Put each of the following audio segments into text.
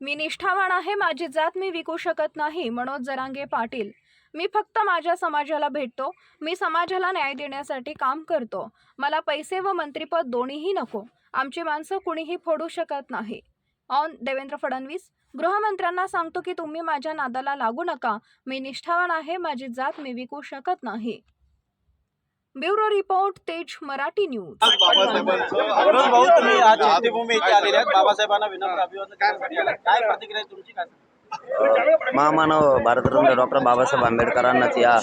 मी निष्ठावान आहे माझी जात मी विकू शकत नाही मनोज जरांगे पाटील. मी फक्त माझ्या समाजाला भेटतो मी समाजाला न्याय देण्यासाठी काम करतो. मला पैसे व मंत्रीपद दोन्हीही नको आमची माणसं कुणीही फोडू शकत नाही. ऑन देवेंद्र फडणवीस गृहमंत्र्यांना सांगतो की तुम्ही माझ्या नादाला लागू नका. मी निष्ठावान आहे माझी जात मी विकू शकत नाही. ब्युरो रिपोर्ट तेज मराठी न्यूज. बाबासाहेबांचं मनोज भाऊ तुम्ही आज चैत्यभूमी इथे आलेले आहेत. बाबासाहेबांना विनम्र अभिवादन करण्यासाठी आलात. काय प्रतिक्रिया आहे तुमची? काय? महामानव भारतरत्न डॉक्टर बाबासाहेब आंबेडकरांनाच या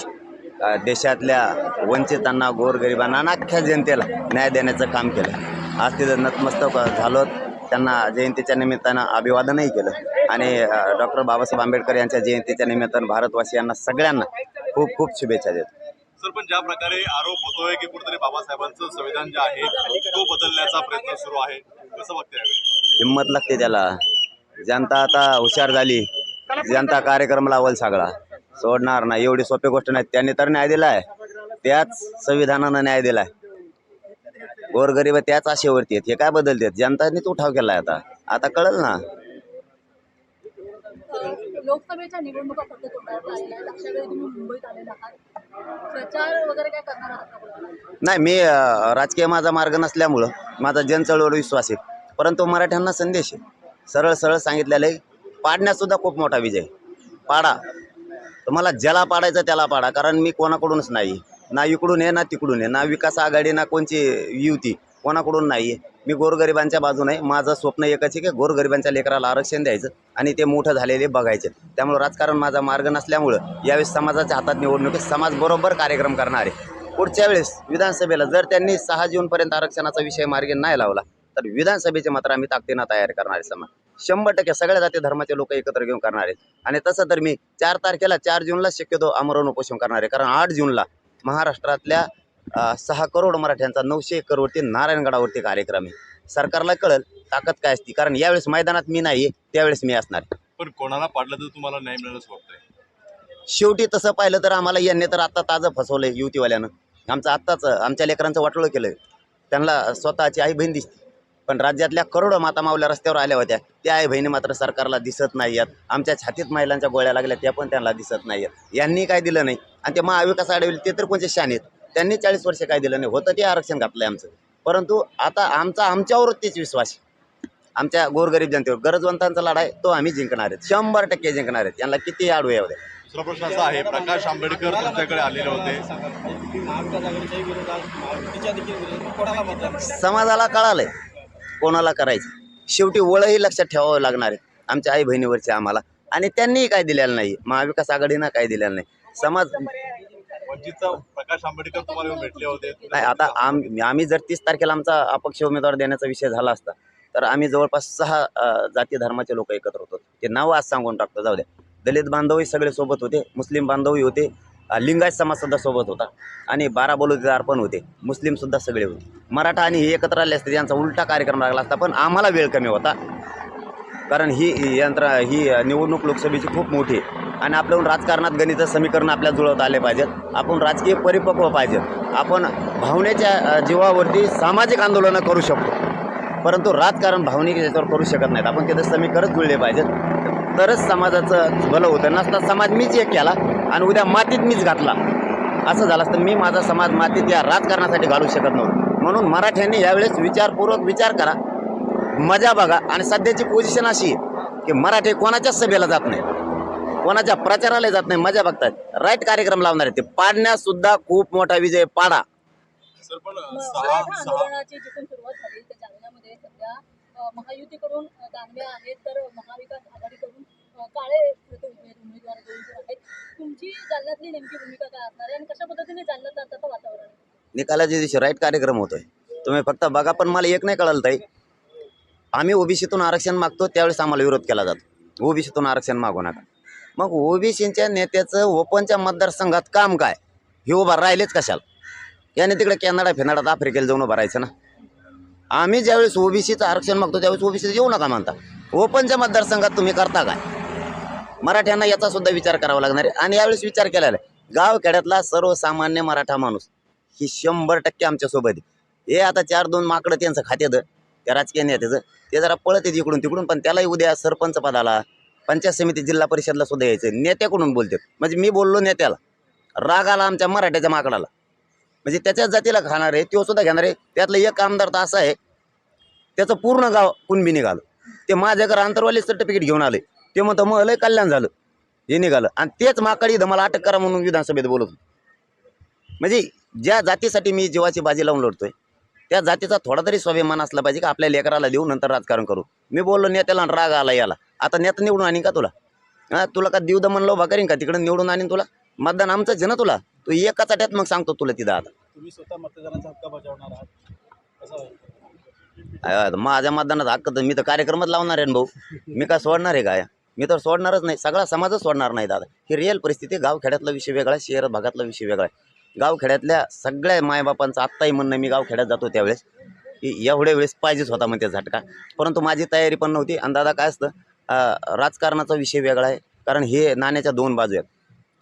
देशातल्या वंचितांना गोरगरिबांना अख्ख्या जनतेला न्याय देण्याचं काम केलं. आज तिथं नतमस्तक झालो. त्यांना जयंतीच्या निमित्तानं अभिवादनही केलं. आणि डॉक्टर बाबासाहेब आंबेडकर यांच्या जयंतीच्या निमित्तानं भारतवासियांना सगळ्यांना खूप खूप शुभेच्छा देतो. सर पण ज्या प्रकारे आरोप होतोय की कुठेतरी बाबासाहेबांचं संविधान जे आहे तो बदलण्याचा प्रयत्न सुरू आहे. कसं बघताय यावेळी? हिंमत लागते त्याला. जनता आता हुशार झाली. जनता कार्यक्रम लावल सगळा. सोडणार नाही. एवढी सोपी गोष्ट नाही. त्यांनी तर न्याय दिलाय. त्याच संविधानानं न्याय दिलाय. गोरगरीब त्याच आशेवरती आहेत. हे काय बदलतात? जनतानीच उठाव केलाय आता. आता कळल ना. लोकसभेच्या निवडणुका फक्त तोंडावर आलेल्या आहेत. अशा वेळी तुम्ही मुंबईत आलेला आहात. नाही मी राजकीय माझा मार्ग नसल्यामुळं माझा जनचळवळ विश्वास आहे. परंतु मराठ्यांना संदेश आहे. सरळ सरळ सांगितलेलं आहे पाडण्यात सुद्धा खूप मोठा विजय आहे. पाडा. तुम्हाला ज्याला पाडायचं त्याला पाडा कारण मी कोणाकडूनच नाही. ना इकडून आहे ना तिकडून आहे. ना विकास आघाडी ना कोणची युती कोणाकडून नाही आहे मी गोरगरिबांच्या बाजूने आहे माझं स्वप्न एकच आहे की गोरगरिबांच्या लेकराला आरक्षण द्यायचं आणि ते मोठं झालेले बघायचे. त्यामुळं राजकारण माझा मार्ग नसल्यामुळं यावेळेस समाजाच्या हातात निवडणुकीत समाज बरोबर कार्यक्रम करणार. आहे पुढच्या वेळेस विधानसभेला जर त्यांनी सहा जूनपर्यंत आरक्षणाचा विषय मार्गी नाही लावला तर विधानसभेचे मात्र आम्ही ताकदीनं तयार करणार आहे समाज. शंभर टक्के सगळ्या जाती धर्माचे लोक एकत्र घेऊन करणार. आहेत आणि तसं तर मी चार तारखेला चार जूनला शक्यतो आमरण उपोषण करणार. आहे कारण आठ जूनला महाराष्ट्रातल्या सहा करोड मराठ्यांचा नऊशे एकरवरती नारायणगडावरती कार्यक्रम आहे. सरकारला कळल ताकद काय असती कारण यावेळेस मैदानात मी नाही त्यावेळेस मी असणार. पण कोणाला पाडलं तर तुम्हाला न्याय मिळेल असं वाटतंय. शेवटी तसं पाहिलं तर आम्हाला यांनी तर आत्ता ताजं फसवलंय युतीवाल्यानं. आमचं आत्ताच आमच्या लेकरांचं वाटोळं केलं त्यांना स्वतःची आई बहीण दिसते. पण राज्यातल्या करोडो माता मावल्या रस्त्यावर आल्या होत्या. त्या आई बहिणी मात्र सरकारला दिसत नाही आहेत. आमच्या छातीत महिलांच्या गोळ्या लागल्या त्या पण त्यांना दिसत नाही आहेत. यांनी काय दिलं नाही. आणि ते महाविकास आढळले ते तर कोणते शान आहेत? त्यांनी चाळीस वर्ष काय दिलं नाही. होतं ते आरक्षण घातलंय आमचं. परंतु आता आमचा आमच्यावरच तेच विश्वास आहे. आमच्या गोरगरीब जनतेवर. गरजवंतांचा लढा आहे तो आम्ही जिंकणार आहेत. शंभर टक्के जिंकणार आहेत. यांना किती आडू येऊ द्या. दुसरा प्रश्न असा आहे प्रकाश आंबेडकर तुमच्याकडे आलेले होते. समाजाला कळालंय. कोणाला करायचं? शेवटी वळही लक्षात ठेवावं लागणार आहे. आमच्या आई बहिणीवरचे आम्हाला. आणि त्यांनीही काय दिलेलं नाही. महाविकास आघाडीनं काय दिलेलं नाही. समाज प्रकाश आंबेडकर तुम्हाला भेटले होते. नाही आता आम आम्ही जर तीस तारखेला आमचा अपक्ष उमेदवार देण्याचा विषय झाला असता तर आम्ही जवळपास सहा जाती धर्माचे लोक एकत्र होतो. ते नाव आज सांगून टाकतो जाऊ द्या दलित बांधवही सगळे सोबत होते मुस्लिम बांधवही होते लिंगायत समाज सुद्धा सोबत होता. आणि बारा बलुतेदार पण होते मुस्लिम सुद्धा सगळे होते. मराठा आणि हे एकत्र आले असते यांचा उलटा कार्यक्रम लागला असता पण आम्हाला वेळ कमी होता. कारण ही यंत्र ही निवडणूक लोकसभेची खूप मोठी आहे. आणि आपल्याहून राजकारणात गणित समीकरण आपल्या जुळवता आले पाहिजेत. आपण राजकीय परिपक्व पाहिजेत. आपण भावनेच्या जीवावरती सामाजिक आंदोलनं करू शकतो. परंतु राजकारण भावनिक याच्यावर करू शकत नाहीत. आपण तिथे समीकरण जुळले पाहिजेत. तरच समाजाचं भलं होतं. नसता समाज मीच एक केला आणि उद्या मातीत मीच घातला. असं झालं असतं. मी माझा समाज मातीत या राजकारणासाठी घालू शकत नव्हतो. म्हणून मराठ्यांनी यावेळेस विचारपूर्वक विचार करा. मजा बघा आणि सध्याची पोझिशन अशी की मराठी कोणाच्याच सभेला जात नाही कोणाच्या प्रचाराला जात नाही मजा बघतात. राईट कार्यक्रम लावणार आहे ते. पाडण्यास सुद्धा खूप मोठा विजय पाडा. सर पण म- सहा मराठा सहा आंदोलनाची जिथून सुरुवात झाली त्या जालन्यामध्ये सध्या अ, महायुतीकडून अ, दानवे आहेत तर महाविकास आघाडीकडून अ, काळे उमे- उमेदवार दोन जण आहेत. तुमची जालन्यातली नेमकी भूमिका काय असणार आहे? आणि कशा पद्धतीने जालन्यात आताचं वातावरण? आहे? निकालाच्या दिवशी राईट कार्यक्रम होतोय. तुम्ही फक्त बघा पण मला एक नाही कळलं ताई. आम्ही ओबीसीतून आरक्षण मागतो त्यावेळेस आम्हाला विरोध केला जातो. ओबीसीतून आरक्षण मागू नका. मग ओबीसीच्या नेत्याचं ओपनच्या मतदारसंघात काम काय? हे उभा राहिलेच कशाला? याने तिकडे कॅनडा फेनडात आफ्रिकेला जाऊन उभं राहायचं ना? आम्ही ज्यावेळेस ओबीसीचं आरक्षण मागतो त्यावेळेस ओबीसीचं येऊ नका म्हणता. ओपनच्या मतदारसंघात तुम्ही करता काय? मराठ्यांना याचा सुद्धा विचार करावा लागणार आहे. आणि यावेळेस विचार केलेला आहे. सर्वसामान्य मराठा माणूस ही शंभर टक्के आमच्यासोबत आहे. हे आता चार दोन माकडं त्यांचं खात्यात त्या राजकीय नेत्याचं. ते जरा पळत इकडून तिकडून पण त्यालाही उद्या सरपंच पदाला पंचायत समिती जिल्हा परिषदला सुद्धा यायचं. नेत्याकडून बोलतात. म्हणजे मी बोललो नेत्याला. राग आला आमच्या मराठ्याच्या माकडाला. म्हणजे त्याच्याच जातीला खाणार आहे तो सुद्धा घेणार आहे. त्यातलं एक आमदार तर असा आहे त्याचं पूर्ण गाव कुणबी निघालं. ते माझ्याकडे आंतरवाली सर्टिफिकेट घेऊन आले. ते म्हणतं मग लय कल्याण झालं. हे निघालं. आणि तेच माकड इथं मला अटक करा म्हणून विधानसभेत बोलत म्हणजे ज्या जातीसाठी मी जीवाची बाजी लावून लढतोय त्या जातीचा थोडा तरी स्वाभिमान असला पाहिजे की आपल्या लेकराला देऊ नंतर राजकारण करू. मी बोललो नेत्याला आणि राग आला याला. आता नेता निवडून आणीन का तुला? हा तुला का देऊ म्हणलं उभा करीन का? तिकडं निवडून आणीन तुला? मतदान आमचंच आहे ना तुला? तू एका चाट्यात मग सांगतो तुला तिथं आता. तुम्ही स्वतः मतदानाचा हक्क बजावणार आहात. कसं अय, आता माझ्या मतदानात हक्क तर मी तर कार्यक्रमच लावणार आहे ना भाऊ. मी काय सोडणार आहे काय? मी तर सोडणारच नाही. सगळा समाजच सोडणार नाही दादा. ही रिअल परिस्थिती गावखेड्यातला विषय वेगळा आहे. शहर भागातला विषय वेगळा आहे. गावखेड्यातल्या सगळ्या मायबापांचं आत्ताही म्हणणं मी गावखेड्यात जातो त्यावेळेस. की एवढ्या वेळेस पाहिजेच होता म्हणते झटका. परंतु माझी तयारी पण नव्हती. आणि दादा काय असतं? राजकारणाचा विषय वेगळा आहे. कारण हे नाण्याच्या दोन बाजू आहेत.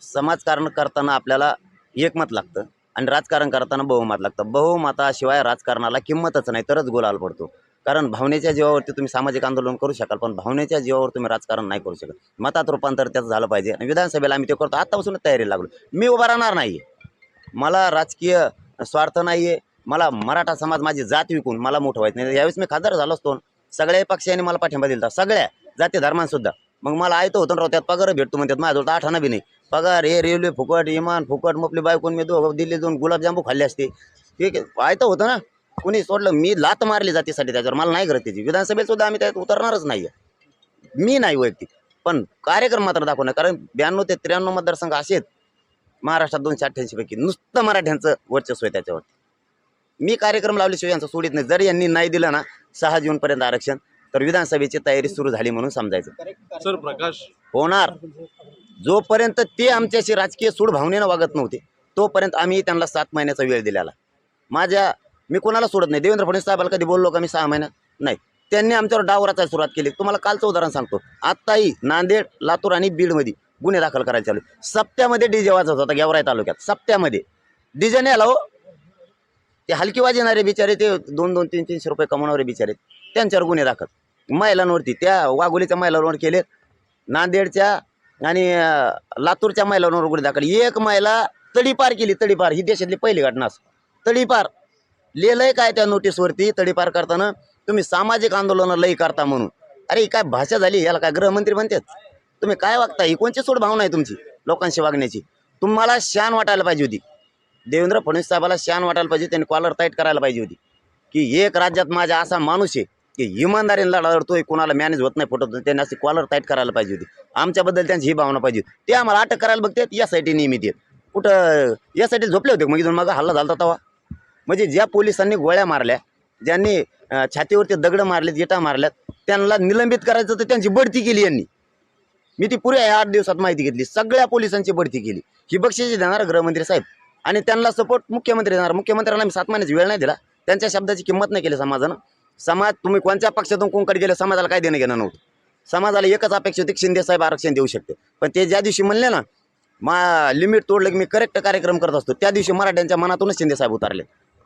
समाजकारण करताना आपल्याला एकमत लागतं आणि राजकारण करताना बहुमत लागतं. बहुमताशिवाय राजकारणाला किंमतच नाही तरच गोलाल पडतो. कारण भावनेच्या जीवावरती तुम्ही सामाजिक आंदोलन करू शकाल पण भावनेच्या जीवावर तुम्ही राजकारण नाही करू शकत. मतात रूपांतर त्याचं झालं पाहिजे आणि विधानसभेला आम्ही ते करतो. आत्तापासूनच तयारी लागलो. मी उभा राहणार नाही मला राजकीय स्वार्थ नाही आहे मला मराठा समाज माझी जात विकून मला मोठं व्हायचं नाही. यावेळेस मी खासदार झालो असतो. सगळ्या पक्षांनी मला पाठिंबा दिला सगळ्या. जाते धर्मांसुद्धा मग मला ऐकतं होतं राव त्यात पगार भेटतो म्हणतात माझ्याजवळ तर आठाना बी नाही. पगार हे रेल्वे फुकट इमान फुकट मग आपली बायकोन मी दोघं दिल्ली जाऊन गुलाबजांबू खाल्ले असते. ठीक आहे आयतं होतं ना कुणी सोडलं मी लात मारली जातीसाठी त्याच्यावर मला नाही करत त्याची. विधानसभेत सुद्धा आम्ही त्यात उतरणारच नाही मी नाही वैयक्तिक. पण कार्यक्रम मात्र दाखवणार कारण ब्याण्णव ते त्र्याण्णव मतदारसंघ असे आहेत महाराष्ट्रात दोनशे अठ्ठ्याऐंशीपैकी नुसतं मराठ्यांचं वर्चस्व आहे त्याच्यावरती. मी कार्यक्रम लावल्याशिवाय यांचं सोडित नाही. जर यांनी नाही दिलं ना सहा जूनपर्यंत आरक्षण तर विधानसभेची तयारी सुरू झाली म्हणून समजायचं. सर प्रकाश. होणार. जोपर्यंत ते आमच्याशी राजकीय सूड भावनेनं वागत नव्हते तोपर्यंत आम्ही त्यांना सात महिन्याचा वेळ दिलेला. माझ्या मी कोणाला सोडत नाही. देवेंद्र फडणवीस साहेबाला कधी बोललो का मी सहा महिन्यात नाही. त्यांनी आमच्यावर डाव रचायला सुरुवात केली. तुम्हाला कालचं उदाहरण सांगतो. आत्ताही नांदेड लातूर आणि बीडमध्ये गुन्हे दाखल करायला चालू. सप्त्यामध्ये डीजे वाजत होता गेवराई तालुक्यात. सप्त्यामध्ये. डीजे नाही आला हो. ते हलकी वाजणारे बिचारे ते दोन दोन तीन तीनशे रुपये कमवणारे बिचारे त्यांच्यावर गुन्हे दाखल. महिलांवरती त्या वाघोलीच्या महिलांवर केले नांदेडच्या आणि लातूरच्या महिलांवर गुन्हे दाखल. एक महिला तडीपार केली तडीपार. ही देशातली पहिली घटना तडीपार. लिहिलंय काय त्या नोटीसवरती तडीपार करताना तुम्ही सामाजिक आंदोलन लई करता म्हणून. अरे ही काय भाषा झाली? याला काय गृहमंत्री म्हणतात? तुम्ही काय वागता ही कोणची सोड भावना आहे तुमची लोकांशी वागण्याची? तुम्हाला शान वाटायला पाहिजे होती. देवेंद्र फडणवीस साहेबाला शान वाटायला पाहिजे त्यांनी कॉलर टाईट करायला पाहिजे होती. की एक राज्यात माझा असा माणूस आहे की इमानदारीने लढतोय कोणाला मॅनेज होत नाही फोटो त्यांनी अशी कॉलर टाईट करायला पाहिजे होती. आमच्याबद्दल त्यांची ही भावना पाहिजे होती. ते आम्हाला अटक करायला बघतात यासाठी नियमित आहेत कुठं यासाठी झोपले होते मग इथून? मग हल्ला झाला तेव्हा. म्हणजे ज्या पोलिसांनी गोळ्या मारल्या ज्यांनी छातीवरती दगड मारलेत विटा मारल्यात त्यांना निलंबित करायचं तर त्यांची बढती केली यांनी. मी ती पुऱ्या या आठ दिवसात माहिती घेतली. सगळ्या पोलिसांची बढती केली. ही बक्षिशी देणार गृहमंत्री साहेब. आणि त्यांना सपोर्ट मुख्यमंत्री देणार. मुख्यमंत्र्यांना मी सात महिन्याची वेळ नाही दिला. त्यांच्या शब्दाची किंमत नाही केली समाजानं. समाज तुम्ही कोणत्या पक्षातून कोणकडे गेले समाजाला काय देणं घेणं नव्हतं. समाजाला एकच अपेक्षा होती की शिंदे साहेब आरक्षण देऊ शकते. पण ते ज्या दिवशी म्हणले ना मा लिमिट तोडलं की मी करेक्ट कार्यक्रम करत असतो त्या दिवशी मराठ्यांच्या मनातूनच शिंदे साहेब उतारले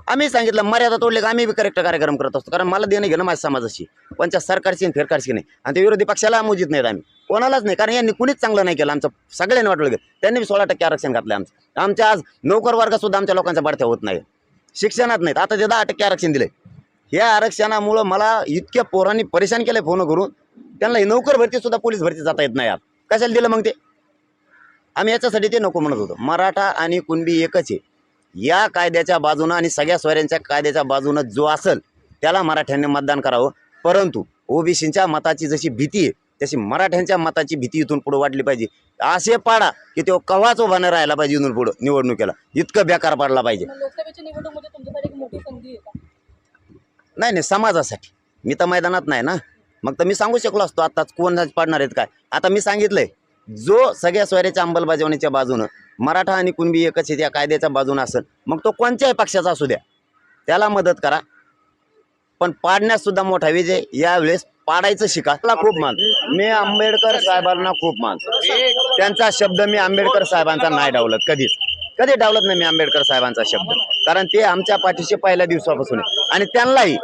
आम्ही सांगितलं मर्यादा तोडले की आम्ही बी करेक्ट कार्यक्रम करत असतो कारण मला देणं घेणं माझ्या समाजाशी. कोणत्या सरकारची आणि फेरकारची नाही. आणि ते विरोधी पक्षाला मोजित नाहीत आम्ही. कोणालाच नाही कारण यांनी कुणीच चांगलं नाही केलं. आमचं सगळ्यांनी वाटलं गेलं त्यांनी बी सोळा टक्के आरक्षण घातलं आमचं. आमच्या आज नोकर वर्गसुद्धा आमच्या लोकांच्या बढत्या होत नाही शिक्षणात नाहीत. आता ते दहा टक्के आरक्षण दिले या आरक्षणामुळं मला इतक्या पोरांनी परेशान केलं फोन करून. त्यांना नोकर भरती सुद्धा पोलीस भरती जाता येत नाही यार. कशाला दिलं मग ते? आम्ही याच्यासाठी ते नको म्हणत होतो. मराठा आणि कुणबी एकच आहे. या कायद्याच्या बाजूनं आणि सगळ्या स्वऱ्यांच्या कायद्याच्या बाजूनं जो असेल त्याला मराठ्यांनी मतदान करावं. परंतु ओबीसींच्या मताची जशी भीती आहे तशी मराठ्यांच्या मताची भीती इथून पुढे वाटली पाहिजे. असे पाडा की तो कवाच उभा राहायला पाहिजे इथून पुढं निवडणुकीला. इतकं बेकार पडला पाहिजे. नाही नाही समाजासाठी. मी तर मैदानात नाही ना. मग तर मी सांगू शकलो असतो आत्ताच कोण पाडणार आहेत काय. आता मी सांगितलंय जो सगळ्या स्वऱ्याच्या अंमलबजावणीच्या बाजूनं मराठा आणि कुणबी एकच आहे या कायद्याच्या बाजूनं असेल मग तो कोणत्याही पक्षाचा असू द्या. त्याला मदत करा. पण पाडण्यास सुद्धा मोठा विजय यावेळेस पाडायचं शिका. मला खूप मान. मी आंबेडकर साहेबांना खूप मान. त्यांचा शब्द मी आंबेडकर साहेबांचा नाही डावलत कधीच. कधी डावलत नाही मी आंबेडकर साहेबांचा शब्द. कारण ते आमच्या पाठीशी पहिल्या दिवसापासून आहे. आणि त्यांनाही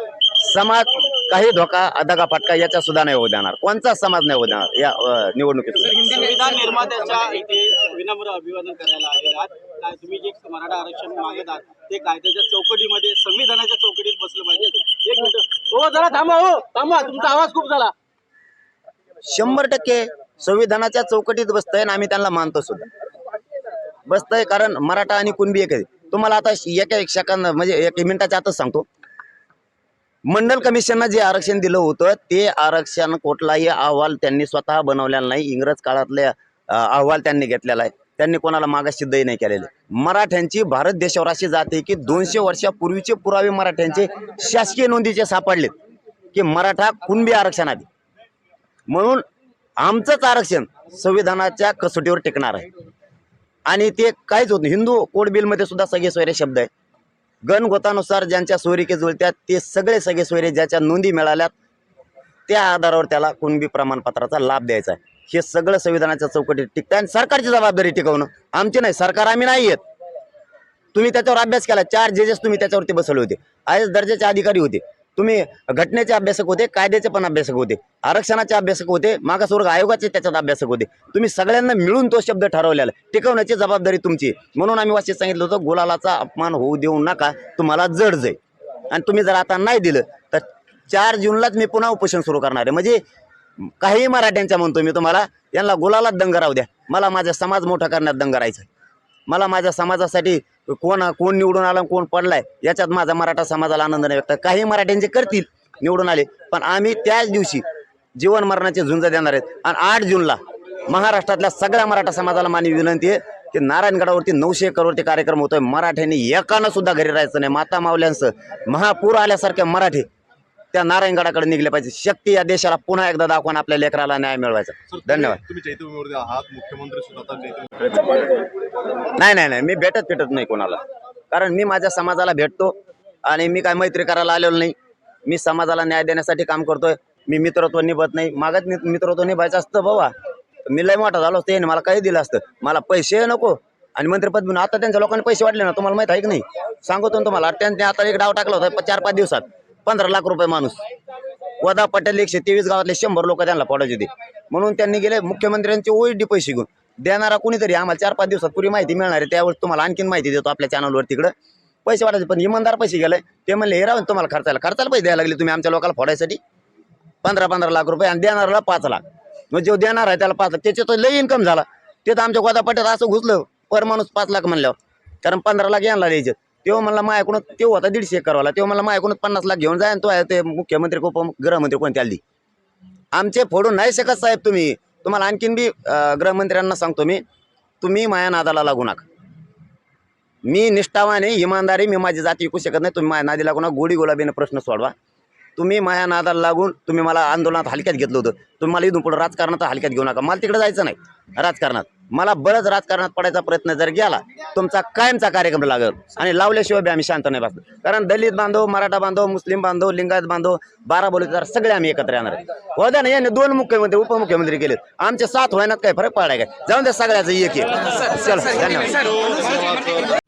समाज काही धोका दगा फटका याच्या सुद्धा नाही होऊ देणार. कोणताच समाज नाही होऊ देणार या निवडणुकीत? संविधान निर्मात्याच्या इथे विनम्र अभिवादन करायला आलेले आहात. काय तुम्ही जे मराठा आरक्षण मागत आहात ते कायद्याच्या चौकटीमध्ये संविधानाच्या चौकटीत बसलं पाहिजे. एक मिनिट. हो जरा थांबा हो. थांबा तुमचा आवाज खूप झाला. शंभर टक्के संविधानाच्या चौकटीत बसतंय आणि आम्ही त्यांना मानतो सुद्धा. बसतंय कारण मराठा आणि कुणबी एक आहे तुम्हाला आता एका एक सेकंद म्हणजे एक मिनिटाच्या आतच सांगतो. मंडल कमिशननं जे आरक्षण दिलं होतं ते आरक्षण कुठलाही अहवाल त्यांनी स्वतः बनवलेला नाही. इंग्रज काळातले अहवाल त्यांनी घेतलेला आहे. त्यांनी कोणाला मागास सिद्धही नाही केलेले. मराठ्यांची भारत देशावर अशी जाते की दोनशे वर्षापूर्वीचे पुरावे मराठ्यांचे शासकीय नोंदीचे सापडलेत की मराठा कुणबी आरक्षण आधी. म्हणून आमचंच आरक्षण संविधानाच्या कसोटीवर टिकणार आहे. आणि ते काहीच होत नाही. हिंदू कोड बिलमध्ये सुद्धा सगळे सोयरे शब्द आहे गणगोतानुसार ज्यांच्या सोयरिके जुळत्यात ते सगळे सगळे सोयरे ज्याच्या नोंदी मिळाल्यात त्या आधारावर त्याला कुणबी प्रमाणपत्राचा लाभ द्यायचा आहे. हे सगळं संविधानाच्या चौकटीत टिकतं आणि सरकारची जबाबदारी टिकवणं. आमची नाही सरकार आम्ही नाही येत तुम्ही त्याच्यावर अभ्यास केला चार जजेस तुम्ही त्याच्यावरती बसवले होते. आय एस दर्जाचे अधिकारी होते. तुम्ही घटनेचे अभ्यासक होते कायद्याचे पण अभ्यासक होते आरक्षणाचे अभ्यासक होते मागासवर्ग आयोगाचे त्याच्यात अभ्यासक होते. तुम्ही सगळ्यांना मिळून तो शब्द ठरवलेला टिकवण्याची जबाबदारी तुमची म्हणून आम्ही वाचित सांगितलं होतं गुलालाचा अपमान होऊ देऊ नका तुम्हाला जड जाईल. आणि तुम्ही जर आता नाही दिलं तर चार जूनलाच मी पुन्हा उपोषण सुरू करणार आहे. म्हणजे काही मराठ्यांच्या म्हणतो मी तुम्हाला यांना गुलालात दंग राहू द्या. मला माझा समाज मोठा करण्यात दंग राहायचा मला माझ्या समाजासाठी कोण कोण निवडून आला कोण पडलाय याच्यात माझा मराठा समाजाला आनंद नाही व्यक्त. काही मराठ्यांचे करतील निवडून आले पण आम्ही त्याच दिवशी जीवन मरणाचे झुंज देणार आहेत. आणि आठ जूनला महाराष्ट्रातल्या सगळ्या मराठा समाजाला मानवी विनंती आहे की नारायणगडावरती नऊशे एकरवरती कार्यक्रम होतोय. मराठ्यांनी एकानं सुद्धा घरी राहायचं नाही. माता मावल्यांचं महापूर आल्यासारखे मराठी त्या नारायणगडाकडे निघले पाहिजे. शक्ती या देशाला पुन्हा एकदा दाखवून आपल्या लेकराला न्याय मिळवायचा. धन्यवाद. तुम्ही आहात. मुख्यमंत्री नाही नाही नाही. मी भेटत भेटत नाही कोणाला. कारण मी माझ्या समाजाला भेटतो आणि मी काय मैत्री करायला आलेलो नाही. मी समाजाला न्याय देण्यासाठी काम करतोय. मी मित्रत्व निभत नाही. मागत मी मित्रत्व निभायचं असतं बाबा. मी लय मोठा झालो असतो. याने मला काही दिलं असतं. मला पैसे नको. आणि मंत्रिपद म्हणून आता त्यांच्या लोकांनी पैसे वाटले ना तुम्हाला माहीत आहे की नाही? सांगतो ना तुम्हाला. त्यांनी आता एक डाव टाकला होता चार पाच दिवसात. पंधरा लाख रुपये माणूस. वदा पटेल एकशे तेवीस गावातले शंभर लोक त्यांना पडायचे होते. म्हणून त्यांनी गेले मुख्यमंत्र्यांचे ओईडी पैसे घेऊन. देणारा कुणीतरी आम्हाला चार पाच दिवसात पुरी माहिती मिळणार आहे त्यावेळेस तुम्हाला आणखीन माहिती देतो आपल्या चॅनलवर तिकडं. पैसे वाटायचे पण इमानदार पैसे गेले. ते म्हणले हे राहून तुम्हाला खर्चायला खर्चाला पैसे द्यायला लागले तुम्ही आमच्या लोकांना फोडायसाठी. पंधरा पंधरा लाख रुपये आणि देणाऱ्याला पाच लाख. मग जो देणार आहे त्याला पाच लाख. त्याचे तर लई इन्कम झाला. ते तर आमच्या गोदा पट्ट्यात असं घुसलं पर माणूस पाच लाख म्हणल्यावर. कारण पंधरा लाख यांना द्यायचे. तेव्हा मा माझ्याकडून ते होता दीडशे एकरवाला तेव्हा मला माझ्याकडून पन्नास लाख घेऊन जाय आणि तो आहे ते मुख्यमंत्री उप गृहमंत्री कोणते आली? आमचे फोडून नाही शकत साहेब तुम्ही? तुम्हाला आणखीन बी गृहमंत्र्यांना सांगतो मी तुम्ही माया नादाला लागू नका. मी निष्ठावाने इमानदारी मी माझी जाती विकू शकत नाही तुम्ही माया नादी लागू नका गोडी गुलाबीने प्रश्न सोडवा. तुम्ही माझ्या नादाला लागून तुम्ही मला आंदोलनात हलक्यात घेतलं होतं. तुम्ही मला इथून पुढे राजकारणात हलक्यात घेऊ नका. मला तिकडे जायचं नाही. राजकारणात. मला बरंच राजकारणात पडायचा प्रयत्न जर गेला तुमचा कायमचा कार्यक्रम लागेल. आणि लावल्याशिवाय बी आम्ही शांत नाही बसतो कारण दलित बांधव मराठा बांधव मुस्लिम बांधव लिंगायत बांधव बारा बोलीदार सगळे आम्ही एकत्र येणार आहे हो ना यांनी दोन मुख्यमंत्री उपमुख्यमंत्री केले आमचे सात होण्यात काय फरक पडाय काय? जाऊन द्या सगळ्याचं एक एक. चला धन्यवाद.